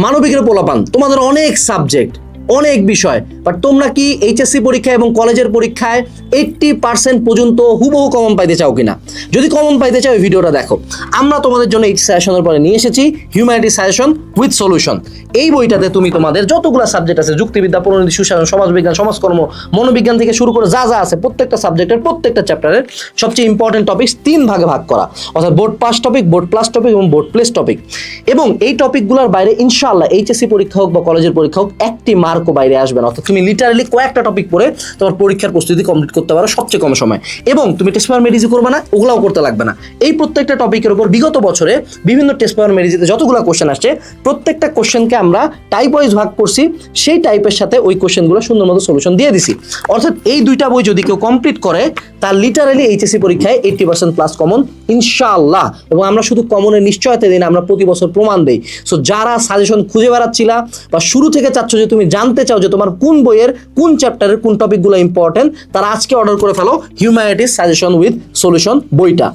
মানবিকের পোলাপান তোমাদের অনেক সাবজেক্ট অনেক বিষয় বাট তোমরা কি এইচএসসি পরীক্ষা এবং কলেজের পরীক্ষায় এইট্টি পার্সেন্ট পর্যন্ত হুবহু কমন পাইতে চাও কিনা? যদি কমন পাইতে চাও এই ভিডিওটা দেখো। আমরা তোমাদের জন্য এই সাজেশনের পরে নিয়ে এসেছি হিউম্যানিটি সাজেশন উইথ সলিউশন এই বইটাতে তুমি তোমাদের যতগুলো সাবজেক্ট আছে, যুক্তিবিদ্যা, পরিণতি, সুশাসন, সমাজবিজ্ঞান সমাজকর্ম মনোবিজ্ঞান থেকে শুরু করে যা যা আছে, প্রত্যেকটা সাবজেক্টের প্রত্যেকটা চ্যাপ্টারের সবচেয়ে ইম্পর্টেন্ট টপিক তিন ভাগে ভাগ করা। অর্থাৎ board pass topic board plus topic এবং বোর্ড প্লেস টপিক এবং এই টপিকগুলোর বাইরে ইনশাআল্লাহ এইচএসসি পরীক্ষা হোক বা কলেজের পরীক্ষা হোক, একটি মার্কও বাইরে আসবে না। অর্থাৎ তুমি লিটারালি কয়েকটা টপিক পড়ে তোমার পরীক্ষার প্রস্তুতি কমপ্লিট করতে পারো সবচেয়ে কম সময়। এবং তুমি টেস্ট পেপার মেডিজি করবে না, ওগুলাও করতে লাগবে না। এই প্রত্যেকটা টপিকের উপর বিগত বছরে বিভিন্ন টেস্ট পেপার মেডিজিতে যতগুলো কোশ্চেন আসছে, প্রত্যেকটা কোশ্চেনকে আমরা টাইপ ওয়াইজ ভাগ করছি, সেই টাইপের সাথে ওই কোশ্চেনগুলো সুন্দর মতো সলিউশন দিয়ে দিছি। অর্থাৎ এই দুইটা বই যদি কেউ কমপ্লিট করে তার লিটারালি এইচএসসি পরীক্ষায় এইটটি পার্সেন্ট প্লাস কমন ইনশাআল্লাহ। এবং আমরা শুধু কমনের নিশ্চয়তা দিই না, আমরা প্রতি বছর প্রমাণ দেই। সো যারা সাজেশন খুঁজে বেড়াচ্ছিলা বা শুরু থেকে চাচ্ছ যে তুমি জানতে চাও যে তোমার কোন বইয়ের, কোন চ্যাপ্টারের কোন টপিকগুলো ইম্পর্টেন্ট তারা আজকে অর্ডার করে ফেলো হিউম্যানিটিস সাজেশন উইথ সলিউশন বইটা।